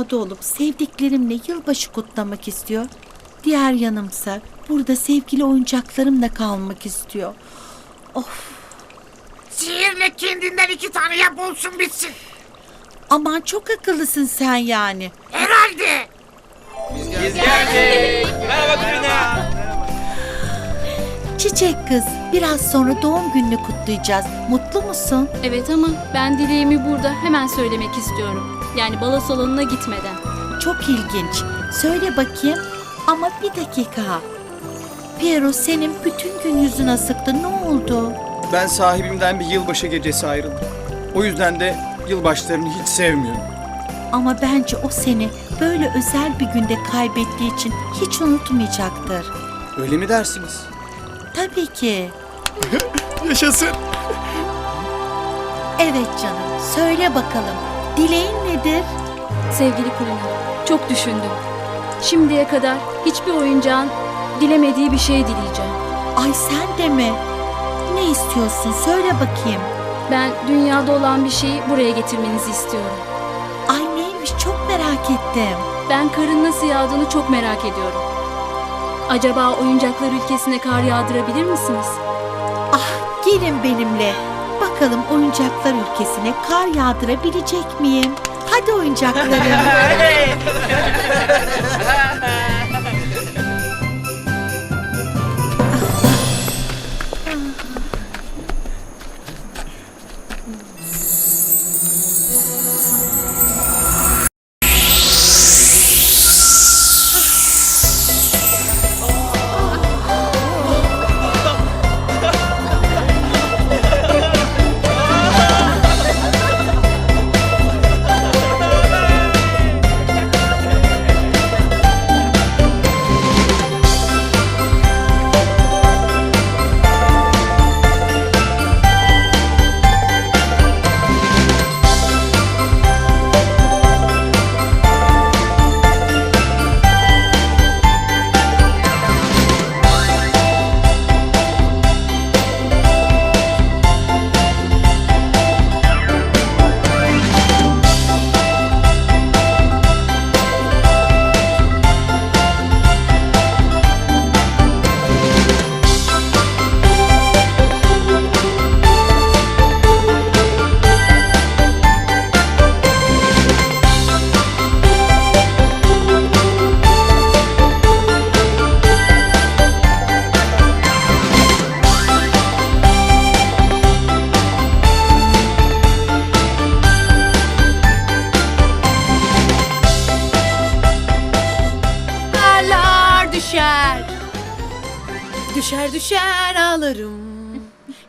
dünyada olup sevdiklerimle yılbaşı kutlamak istiyor. Diğer yanımsa burada sevgili oyuncaklarımla kalmak istiyor. Sihirle kendinden iki tane yap olsun bitsin. Aman çok akıllısın sen yani. Herhalde. Çiçek kız, biraz sonra doğum gününü kutlayacağız. Mutlu musun? Evet ama ben dileğimi burada hemen söylemek istiyorum. Yani balo salonuna gitmeden. Çok ilginç. Söyle bakayım. Ama bir dakika. Piero senin bütün gün yüzün asıktı. Ne oldu? Ben sahibimden bir yılbaşı gecesi ayrıldım. O yüzden de yılbaşlarını hiç sevmiyorum. Ama bence o seni böyle özel bir günde kaybettiği için hiç unutmayacaktır. Öyle mi dersiniz? Tabii ki. Yaşasın. Evet canım. Söyle bakalım. Dileğin nedir? Sevgili Kulina, çok düşündüm. Şimdiye kadar hiçbir oyuncağın dilemediği bir şey dileyeceğim. Ay sen de mi? Ne istiyorsun? Söyle bakayım. Ben dünyada olan bir şeyi buraya getirmenizi istiyorum. Ay neymiş çok merak ettim. Ben karın nasıl yağdığını çok merak ediyorum. Acaba oyuncaklar ülkesine kar yağdırabilir misiniz? Ah gelin benimle. Bakalım oyuncaklar ülkesine kar yağdırabilecek miyim? Hadi oyuncaklarım. Düşer düşer ağlarım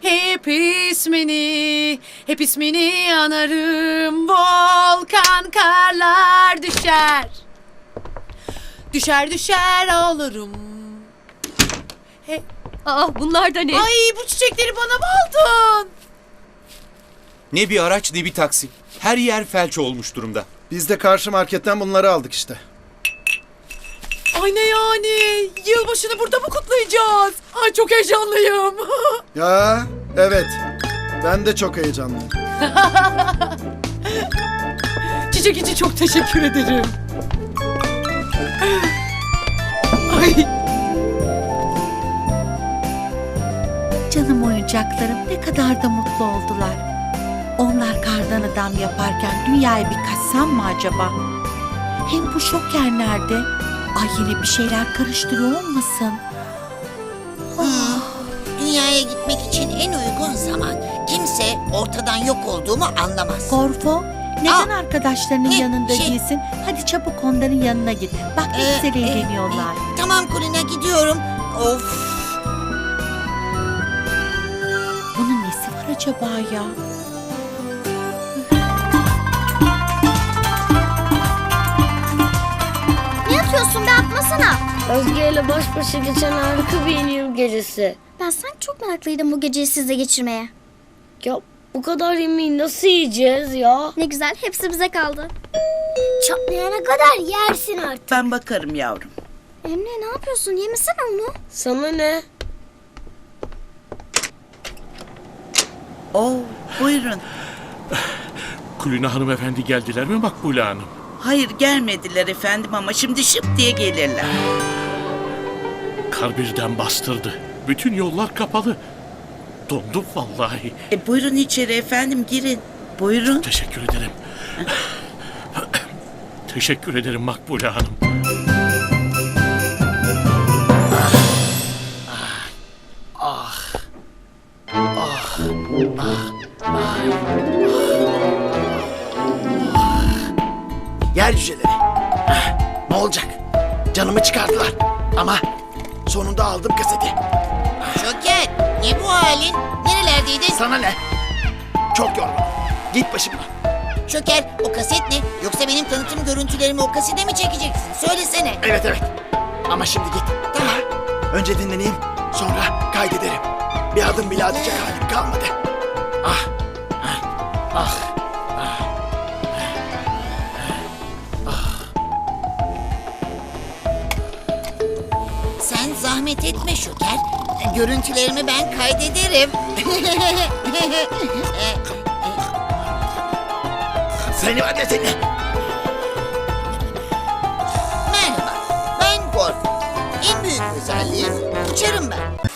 Hep ismini Hep ismini anarım Volkan karlar düşer Düşer düşer ağlarım He- Aa bunlar da ne? Ay bu çiçekleri bana mı aldın? Ne bir araç ne bir taksi. Her yer felç olmuş durumda. Biz de karşı marketten bunları aldık işte. Ay ne yani? Yılbaşını burada mı kutlayacağız? Ay çok heyecanlıyım. Ya evet. Ben de çok heyecanlıyım. Çiçek için çok teşekkür ederim. Ay Canım oyuncaklarım ne kadar da mutlu oldular. Onlar kardan adam yaparken dünyayı bir kaçsam mı acaba? Hem bu şoker nerede? Ay yine bir şeyler karıştırıyor olmasın? Dünyaya gitmek için en uygun zaman. Kimse ortadan yok olduğumu anlamaz. Gorfo, neden Aa, arkadaşlarının ne, yanında şey- değilsin? Hadi çabuk onların yanına git. Bak ne Ee, güzel e, eğleniyorlar. e, tamam Kulina gidiyorum. Of. Bunun nesi var acaba ya? Özge ile baş başa geçen harika bir yeni yıl gecesi. Ben sanki çok meraklıydım bu geceyi sizle geçirmeye. Ya bu kadar yemeği nasıl yiyeceğiz ya? Ne güzel hepsi bize kaldı. Çatlayana kadar yersin artık. Ben bakarım yavrum. Emre ne yapıyorsun? Yemesene onu. Sana ne? Oo, buyurun. Kulina hanımefendi geldiler mi Makbule Hanım? Hayır gelmediler efendim ama şimdi şıp diye gelirler. Kar birden bastırdı. Bütün yollar kapalı. Dondum vallahi. E, buyurun içeri efendim girin. Buyurun. Teşekkür ederim. Teşekkür ederim Makbule Hanım. Yer cüceleri. Ne olacak? Canımı çıkardılar. Ama sonunda aldım kaseti. Şoker ne bu halin? Nerelerdeydin? Sana ne? Çok yorgunum. Git başımdan. Şoker o kaset ne? Yoksa benim tanıtım görüntülerimi o kasete mi çekeceksin? Söylesene. Evet evet. Ama şimdi git. Tamam. Önce dinleneyim. Sonra kaydederim. Bir adım bile atacak halim kalmadı. Ah. Ah. Ah. Sen zahmet etme Şoker. Görüntülerimi ben kaydederim. Seni var ya seni. Merhaba, ben Gorf. En büyük özelliğim uçarım ben.